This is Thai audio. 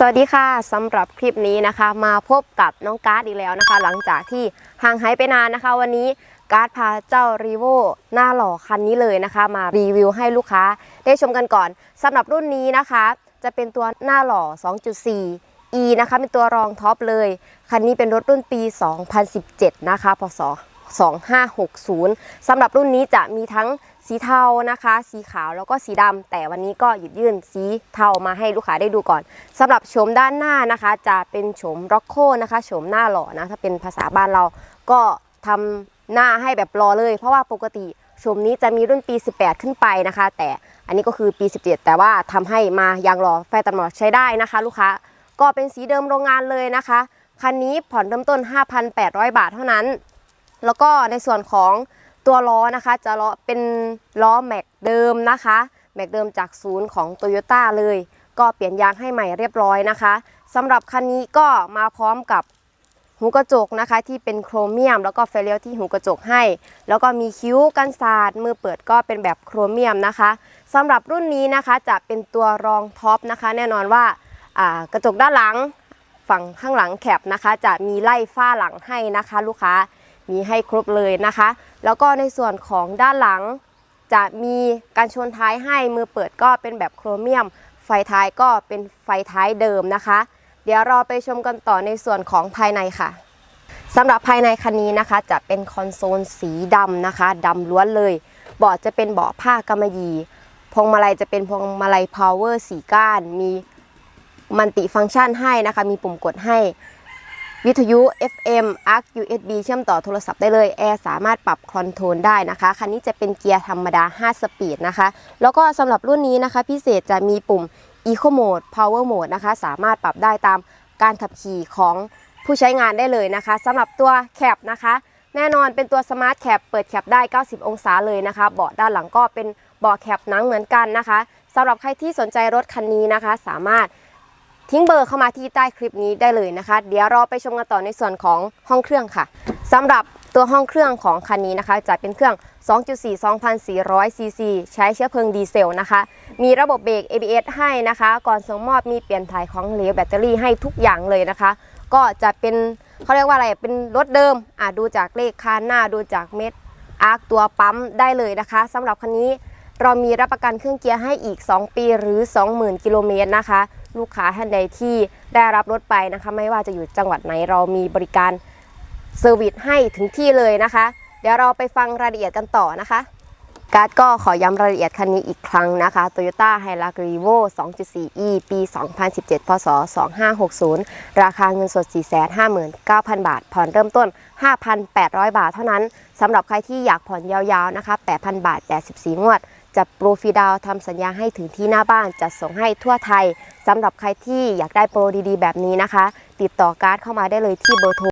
สวัสดีค่ะสำหรับคลิปนี้นะคะ มาพบกับน้องการ์ดอีกแล้วนะคะ หลังจากที่ห่างหายไปนานนะคะ วันนี้การ์ดพาเจ้ารีโวหน้าหล่อคันนี้เลยนะคะ มารีวิวให้ลูกค้าได้ชมกันก่อนสำหรับรุ่นนี้นะคะ จะเป็นตัวหน้าหล่อ 2.4 E นะคะ เป็นตัวรองท็อปเลย คันนี้เป็นรถรุ่นปี 2017 นะคะพศ 2560สำหรับรุ่นนี้จะมีทั้งสีเทานะคะ สีขาวแล้วก็สีดำแต่วันนี้ก็หยิบยื่นสีเทามาให้ลูกค้าได้ดูก่อนสำหรับโฉมด้านหน้านะคะ จะเป็นโฉมร็อกโคนะคะโฉมหน้าหล่อนะถ้าเป็นภาษาบ้านเราก็ทำหน้าให้แบบรอเลย เพราะว่าปกติโฉมนี้จะมีรุ่นปี 18 ขึ้นไปนะคะ แต่อันนี้ก็คือปี 17 แต่ว่าทำให้มายังรอไฟตัดหมอกใช้ได้นะคะ ลูกค้าก็เป็นสีเดิมโรงงานเลยนะคะคันนี้ผ่อนเริ่มต้น 5,800 บาทเท่านั้น แล้วก็ในส่วนของตัวล้อนะคะจะล้อเป็นล้อแม็กเดิมนะคะแม็กเดิมจากศูนย์ของ t o y ยต้เลย ก็เปลี่ยนยางให้ใหม่เรียบร้อยนะคะสำหรับคันนี้ก็มาพร้อมกับหูกระจกนะคะที่เป็นโครเมียม แล้วก็ไฟเลี้ยวที่หูกระจกให้ แล้วก็มีคิ้วกันสาดมือเปิดก็เป็นแบบโครเมียมนะคะสำหรับรุ่นนี้นะคะจะเป็นตัวรองท็อปนะคะ แน่นอนว่ากระจกด้านหลังฝั่งข้างหลังแคปนะคะ จะมีไล่ฝ้าหลังให้นะคะ ลูกค้า มีให้ครบเลยนะคะ แล้วก็ในส่วนของด้านหลังจะมีการชนท้ายให้มือเปิดก็เป็นแบบโครเมียม ไฟท้ายก็เป็นไฟท้ายเดิมนะคะ เดี๋ยวเราไปชมกันต่อในส่วนของภายในค่ะสำหรับภายในคันนี้นะคะ จะเป็นคอนโซลสีดำนะคะดำล้วนเลยเบาะจะเป็นเบาะผ้ากำมะหยี่พวงมาลัยจะเป็นพวงมาลัยพาวเวอร์สีก้าน มีมัลติฟังก์ชันให้นะคะ มีปุ่มกดให้ วิทยุ FM ARC USB เชื่อมต่อโทรศัพท์ได้เลย แอร์สามารถปรับคอนโทรลได้นะคะ คันนี้จะเป็นเกียร์ธรรมดา 5 สปีดนะคะ แล้วก็สำหรับรุ่นนี้นะคะ พิเศษจะมีปุ่ม Eco Mode Power Mode นะคะ สามารถปรับได้ตามการขับขี่ของผู้ใช้งานได้เลยนะคะสำหรับตัวแคปนะคะ แน่นอนเป็นตัวสมาร์ทแคปเปิดแคปได้ 90 องศาเลยนะคะ เบาะด้านหลังก็เป็นเบาะแคปหนังเหมือนกันนะคะสำหรับใครที่สนใจรถคันนี้นะคะ สามารถ ทิ้งเบอร์เข้ามาที่ใต้คลิปนี้ได้เลยนะคะ เดี๋ยวเราไปชมกันต่อในส่วนของห้องเครื่องค่ะสำหรับตัวห้องเครื่องของคันนี้นะคะ จะเป็นเครื่อง 2.4 2,400 ซีซี ใช้เชื้อเพลิงดีเซลนะคะ มีระบบเบรก ABS ให้นะคะ ก่อนส่งมอบมีเปลี่ยนถ่ายของเหลวแบตเตอรี่ให้ทุกอย่างเลยนะคะ ก็จะเป็นเขาเรียกว่าอะไร เป็นรถเดิม อะดูจากเลขคานหน้า ดูจากเม็ดอาร์คตัวปั๊มได้เลยนะคะสำหรับคันนี้เรามีรับประกันเครื่องเกียร์ให้อีก 2 ปีหรือ 20,000 กิโลเมตรนะคะ ลูกค้าท่านใดที่ได้รับรถไปนะคะ ไม่ว่าจะอยู่จังหวัดไหนเรามีบริการเซอร์วิสให้ถึงที่เลยนะคะ เดี๋ยวเราไปฟังรายละเอียดกันต่อนะคะการ์ดก็ขอย้ำรายละเอียดคันนี้อีกครั้งนะคะ Toyota Hilux Revo 2.4e ปี 2017 พศ 2560 ราคาเงินสด 459,000 บาท ผ่อนเริ่มต้น 5,800 บาทเท่านั้น สำหรับใครที่อยากผ่อนยาวๆนะคะ 8,000 บาท84งวด จัดโปรฟีดาวทำสัญญาให้ถึงที่หน้าบ้านจัดส่งให้ทั่วไทยสำหรับใครที่อยากได้โปรดีๆ แบบนี้นะคะ ติดต่อการ์ดเข้ามาได้เลยที่เบอร์โทร